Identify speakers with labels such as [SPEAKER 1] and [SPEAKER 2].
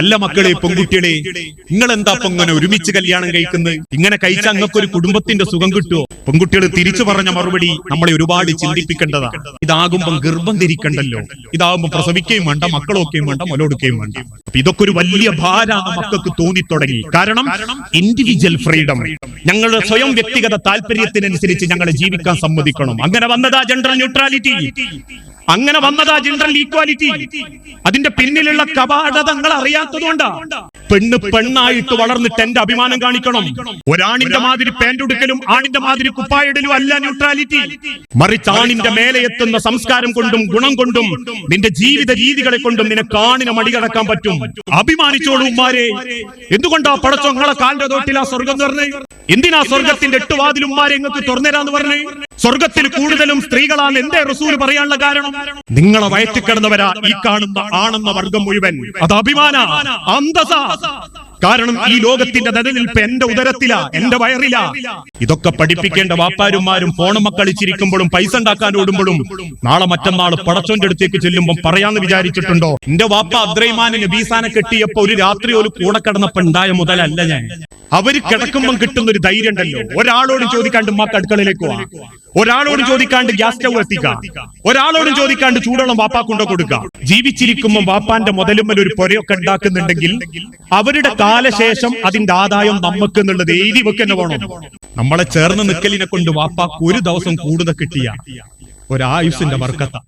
[SPEAKER 1] അല്ല മക്കളെ പെൺകുട്ടികളെ നിങ്ങൾ എന്താ ഇങ്ങനെ ഒരുമിച്ച് കല്യാണം കഴിക്കുന്നത്? ഇങ്ങനെ കഴിച്ച അങ്ങക്ക് ഒരു കുടുംബത്തിന്റെ സുഖം കിട്ടുമോ പെൺകുട്ടികൾ തിരിച്ചു പറഞ്ഞ മറുപടി നമ്മളെ ഒരുപാട് ചിന്തിപ്പിക്കേണ്ടതാ. ഇതാകുമ്പം ഗർഭം തിരിക്കണ്ടല്ലോ ഇതാകുമ്പോ പ്രസവിക്കുകയും വേണ്ട മക്കളൊക്കെയും വേണ്ട മുലൊടുക്കുകയും വേണ്ട. അപ്പൊ ഇതൊക്കെ ഒരു വലിയ ഭാരാണ് മക്കൾക്ക് തോന്നിത്തുടങ്ങി. കാരണം ഇൻഡിവിജ്വൽ ഫ്രീഡം ഞങ്ങളുടെ സ്വയം വ്യക്തിഗത താല്പര്യത്തിനനുസരിച്ച് ഞങ്ങളെ ജീവിക്കാൻ സമ്മതിക്കണം. അങ്ങനെ വന്നതാ ജെൻഡർ ന്യൂട്രാലിറ്റി അങ്ങനെ വന്നതാ ജെൻഡർ ഈക്വാലിറ്റി അതിന്റെ പിന്നിലുള്ള കപാടതങ്ങൾ അറിയാത്തതുകൊണ്ടാ പെണ്ണ് പെണ്ണായിട്ട് വളർന്നിട്ട് എന്റെ അഭിമാനം കാണിക്കണം. ഒരാണിന്റെ മാതിരി പാന്റ് ഉടുക്കലും ആണിന്റെ മാതിരി കുപ്പായിടലും അല്ല ന്യൂട്രാലിറ്റി മറിച്ച് ആണിന്റെ മേലെ എത്തുന്ന സംസ്കാരം കൊണ്ടും ഗുണം കൊണ്ടും നിന്റെ ജീവിത രീതികളെ കൊണ്ടും നിനക്ക് ആണിനെ മടികടക്കാൻ പറ്റും. അഭിമാനിച്ചോളൂ ഉമ്മാരെ. എന്തുകൊണ്ടാ പടച്ചോ നിങ്ങളെ കാലിന്റെ തോട്ടിൽ ആ സ്വർഗം തുറന്നേ? എന്തിനാ സ്വർഗത്തിന്റെ എട്ട് വാതിലും ഉമ്മാരെ നിങ്ങൾക്ക് തുറന്നേരാന്ന് പറഞ്ഞു? സ്വർഗത്തിൽ കൂടുതലും സ്ത്രീകളാണ് എന്തേ റസൂൽ പറയാനുള്ള കാരണം? നിങ്ങളെ വയറ്റിക്കിടന്നവരാ ഈ കാണുന്ന ആണെന്ന വർഗം മുഴുവൻ. അത് അഭിമാന അന്തസ കാരണം ഈ ലോകത്തിന്റെ നിലനിൽപ്പ് എന്റെ ഉദരത്തിലാ എന്റെ വയറില. ഇതൊക്കെ പഠിപ്പിക്കേണ്ട വാപ്പാരുമാരും ഫോണും കളിച്ചിരിക്കുമ്പോഴും പൈസ ഉണ്ടാക്കാൻ ഓടുമ്പോഴും നാളെ മറ്റന്നാൾ പടച്ചോന്റെ അടുത്തേക്ക് ചെല്ലുമ്പോൾ പറയാന്ന് വിചാരിച്ചിട്ടുണ്ടോ? എന്റെ വാപ്പ അദ്രൈമാനിന് നബീസാനെ കെട്ടിയപ്പോ ഒരു രാത്രി ഒരു കൂടെ കിടന്നപ്പോ ഉണ്ടായ മുതലല്ല ഞാൻ. അവർ കിടക്കുമ്പം കിട്ടുന്ന ഒരു ധൈര്യം ഉണ്ടല്ലോ ഒരാളോട് ചോദിക്കാണ്ട് മാക്ക് അടുക്കളയിലേക്ക് പോവാ ഒരാളോട് ചോദിക്കാണ്ട് ഗ്യാസ് സ്റ്റവ് എത്തിക്കാം. ഒരാളോട് ചോദിക്കാണ്ട് ചൂടുവെള്ളം വാപ്പാക്കുണ്ടോ കൊടുക്കാം. ജീവിച്ചിരിക്കുമ്പോൾ വാപ്പാന്റെ മുതലുമ്മൽ ഒരു പൊരയൊക്കെ ഉണ്ടാക്കുന്നുണ്ടെങ്കിൽ അവരുടെ കാലശേഷം അതിന്റെ ആദായം നമുക്ക് എന്നുള്ളത് എഴുതി വെക്കന്നെ വേണം. നമ്മളെ ചേർന്ന് നിക്കലിനെ കൊണ്ട് വാപ്പാക്ക് ഒരു ദിവസം കൂടുതൽ കിട്ടിയ ഒരായുസിന്റെ വർക്കത്ത.